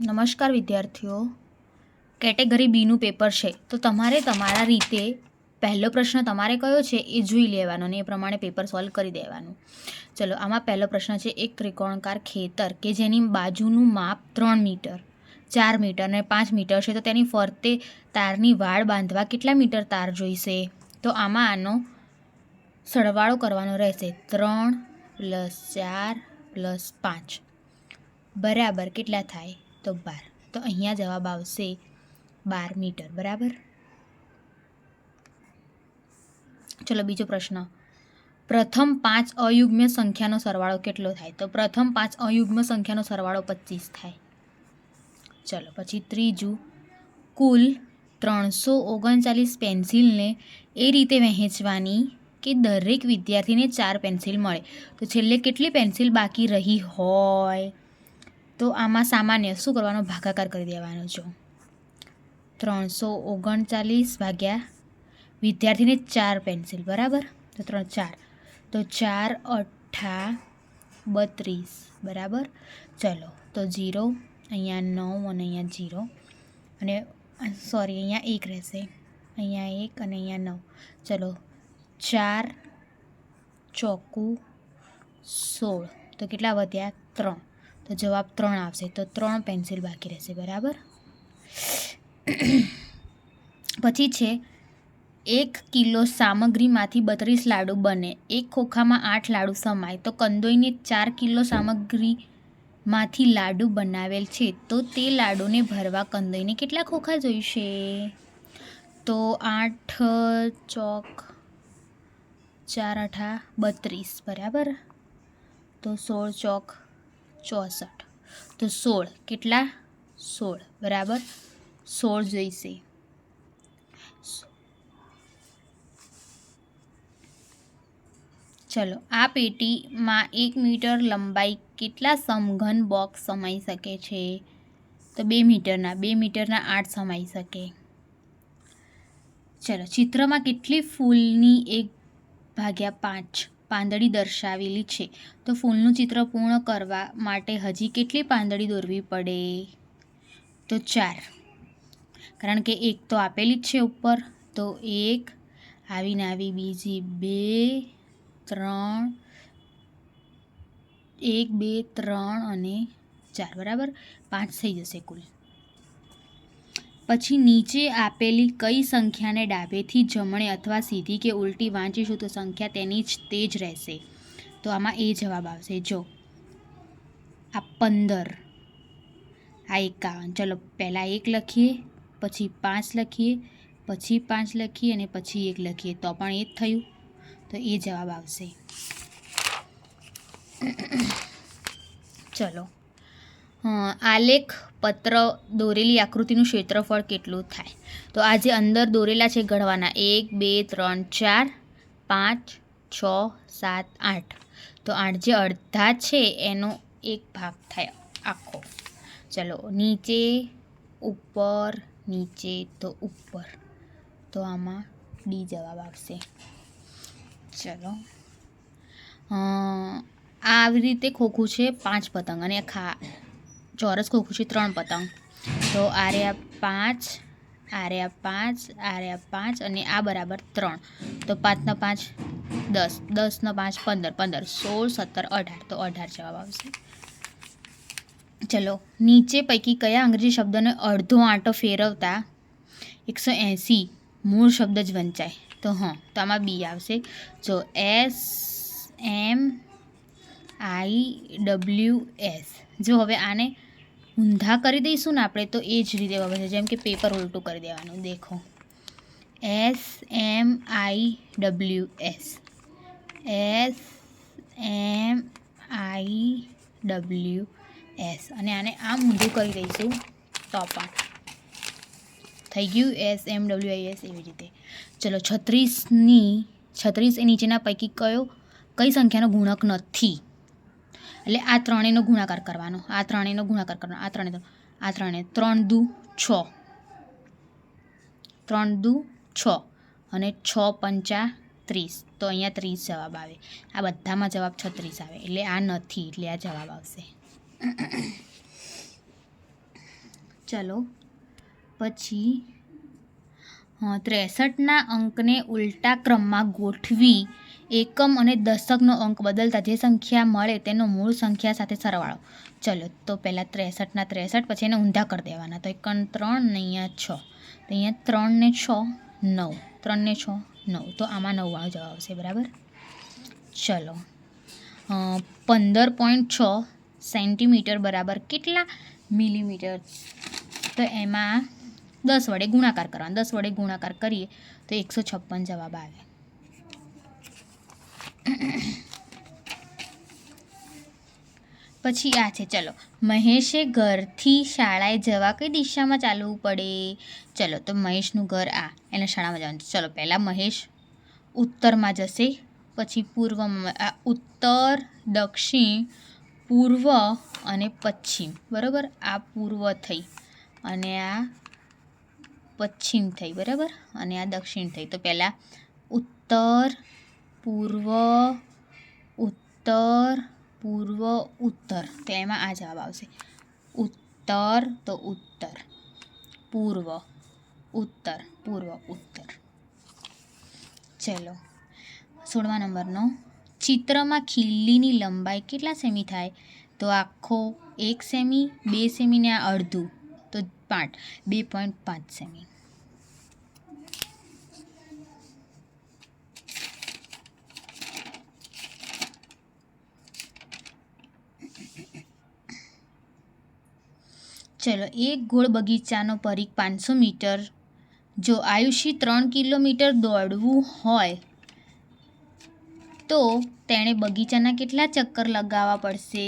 નમસ્કાર વિદ્યાર્થીઓ. Category બીનું paper છે. તો તમારે તમારા રીતે પહેલો પ્રશ્ન તમારે કયો છે એ જોઈ લેવાનો અને એ પ્રમાણે પેપર સોલ્વ કરી દેવાનું. ચલો, આમાં પહેલો પ્રશ્ન છે એક ત્રિકોણકાર ખેતર કે જેની બાજુનું માપ ત્રણ મીટર, ચાર મીટર અને પાંચ મીટર છે. તો તેની ફરતે તારની વાડ બાંધવા કેટલા મીટર તાર જોઈશે? તો આમાં આનો સરવાળો કરવાનો રહેશે ત્રણ પ્લસ ચાર પ્લસ પાંચ. બરાબર, કેટલા થાય? તો બાર. તો અહીંયા જવાબ આવશે બાર મીટર. બરાબર? ચલો, બીજો પ્રશ્ન. પ્રથમ પાંચ અયુગ્મ્ય સંખ્યાનો સરવાળો કેટલો થાય? તો પ્રથમ પાંચ અયુગ્મ સંખ્યાનો સરવાળો પચીસ થાય. ચલો, પછી ત્રીજું. કુલ ત્રણસો ઓગણચાલીસ પેન્સિલને એ રીતે વહેંચવાની કે દરેક વિદ્યાર્થીને ચાર પેન્સિલ મળે. તો છેલ્લે કેટલી પેન્સિલ બાકી રહી હોય? તો આમાં સામાન્ય શું કરવાનો? ભાગાકાર કરી દેવાનો છો ત્રણસો ઓગણચાલીસ ભાગ્યા વિદ્યાર્થીને ચાર પેન્સિલ, બરાબર? તો ત્રણ, ચાર. તો ચાર અઠ્ઠા બત્રીસ, બરાબર? ચલો, તો જીરો અહીંયા નવ અને અહીંયા ઝીરો. અને, સોરી, અહીંયા એક રહેશે. અહીંયા એક અને અહીંયા નવ. ચલો, ચાર ચોકું સોળ. તો કેટલા વધ્યા? ત્રણ. તો જવાબ ત્રણ આવશે. તો ત્રણ પેન્સિલ બાકી રહેશે, બરાબર? પછી છે, એક કિલો સામગ્રીમાંથી બત્રીસ લાડુ બને. એક ખોખામાં આઠ લાડુ સમાય. તો કંદોઈને ચાર કિલો સામગ્રીમાંથી લાડુ બનાવેલ છે. તો તે લાડુને ભરવા કંદોઈને કેટલા ખોખા જોઈશે? તો આઠ, ચોક, ચાર અઠા બત્રીસ. બરાબર? તો સોળ, ચોક ચોસઠ. તો સોળ, કેટલા? સોળ, બરાબર? સોળ જોઈશે. ચલો, આ પેટીમાં એક મીટર લંબાઈ કેટલા સમઘન બોક્સ સમાઈ શકે છે? તો બે મીટરના બે મીટરના આઠ સમાઈ શકે. ચલો, ચિત્રમાં કેટલી ફૂલની એક ભાગ્યા પાંચ? પાંદડી દર્શાવેલી છે. તો ફૂલનું ચિત્ર પૂર્ણ કરવા માટે હજી કેટલી પાંદડી દોરવી પડે? તો ચાર. કારણ કે એક તો આપેલી જ છે ઉપર. તો એક, આવીને આવી બીજી બે, ત્રણ, એક, બે, ત્રણ અને ચાર. બરાબર? પાંચ થઈ જશે કુલ. પછી નીચે આપેલી કઈ સંખ્યાને ડાબેથી જમણે અથવા સીધી કે ઉલટી વાંચીશું તો સંખ્યા તેની જ તે જ રહેશે. તો આમાં એ જવાબ આવશે. જો, આ પંદર, આ એકાવન. ચલો, પહેલાં એક લખીએ, પછી પાંચ લખીએ, પછી પાંચ લખીએ અને પછી એક લખીએ. તો પણ એ જ થયું. તો એ જવાબ આવશે. ચલો. આલેખ, પત્ર, દોરેલી આકૃતિનું ક્ષેત્રફળ કેટલું થાય? તો આ જે અંદર દોરેલા છે ગણવાના એક, બે, ત્રણ, ચાર, પાંચ, છ, સાત, આઠ. તો આઠ જે અડધા છે, એનો એક ભાગ થાય આખો. ચલો, નીચે, ઉપર, નીચે, તો ઉપર. તો આમાં ડી જવાબ આવશે. ચલો. આવી રીતે ખોખું છે પાંચ પતંગ. અને ખા ચોરસ ખોખું ત્રણ પતંગ. તો આ રહ્યા પાંચ આ રહ્યા પાંચ આ રહ્યા પાંચ અને આ બરાબર ત્રણ. તો પાંચના પાંચ દસ દસના પાંચ પંદર પંદર, સોળ, સત્તર, અઢાર. તો અઢાર જવાબ આવશે. ચલો, નીચે પૈકી કયા અંગ્રેજી શબ્દને અડધો આંટો ફેરવતા એકસો એંસી મૂળ શબ્દ જ વંચાય? તો હં, તો આમાં બી આવશે. જો S, M, I, W, S. જો હવે આને ઊંધા કરી દઈશું ને આપણે, તો એ જ રીતે વાપર છે. જેમ કે પેપર ઉલટું કરી દેવાનું, દેખો. S M I W S S M I W S અને આને આમ ઊંધું કરી દઈશું, તો પણ. થઈ ગયું S M W I S એવી રીતે. ચલો, છત્રીસની, છત્રીસ એ નીચેના પૈકી કયો? કઈ સંખ્યાનો ગુણક નથી? એટલે આ ત્રણેયનો ગુણાકાર કરવાનો. આ ત્રણેયનો ગુણાકાર કરવાનો. આ ત્રણે આ ત્રણે ત્રણ દુ છ. ત્રણ દુ છ અને છ પંચા ત્રીસ. તો અહીંયા ત્રીસ જવાબ આવે. આ બધામાં જવાબ છત્રીસ આવે. એટલે આ નથી. એટલે આ જવાબ આવશે. ચલો. પછી ત્રેસઠના અંકને ઉલટા ક્રમમાં ગોઠવી એકમ અને દશકનો અંક બદલતા જે સંખ્યા મળે તેનો મૂળ સંખ્યા સાથે સરવાળો. ચલો, તો પહેલાં ત્રેસઠના ત્રેસઠ, પછી એને ઊંધા કરી દેવાના. તો એકમ ત્રણ ને અહીંયા છ. તો અહીંયા ત્રણ ને છ, નવ. ત્રણ ને છ, નવ. તો આમાં નવવાળો જવાબ આવશે, બરાબર? ચલો. પંદર પોઈન્ટ છ સેન્ટીમીટર બરાબર કેટલા મિલીમીટર? તો એમાં દસ વડે ગુણાકાર કરવાનો. દસ વડે ગુણાકાર કરીએ તો એકસો છપ્પન જવાબ આવે. પછી આ છે, ચલો. મહેશે ઘરથી શાળાએ જવા કઈ દિશામાં ચાલવું પડે? ચલો, તો મહેશનું ઘર આ, એને શાળામાં જવાનું છે. ચલો, પહેલાં મહેશ ઉત્તરમાં જશે, પછી પૂર્વમાં આ ઉત્તર, દક્ષિણ, પૂર્વ અને પશ્ચિમ. બરાબર? આ પૂર્વ થઈ અને આ પશ્ચિમ થઈ, બરાબર? અને આ દક્ષિણ થઈ. તો પહેલાં ઉત્તર પૂર્વ, ઉત્તર પૂર્વ, ઉત્તર. તો એમાં આ જવાબ આવશે. ઉત્તર તો ઉત્તર. પૂર્વ ઉત્તર પૂર્વ, ઉત્તર. ચલો. સોળમા નંબરનો. ચિત્રમાં ખીલ્લીની લંબાઈ કેટલા સેમી થાય? તો આખો એક સેમી, બે સેમી ને આ અડધું. તો પાંચ. બે પોઈન્ટ પાંચ સેમી. ચલો, એક ગોળ બગીચાનો પરીખ પાંચસો મીટર. જો આયુષી ત્રણ કિલોમીટર દોડવું હોય, તો તેણે બગીચાના કેટલા ચક્કર લગાવવા પડશે?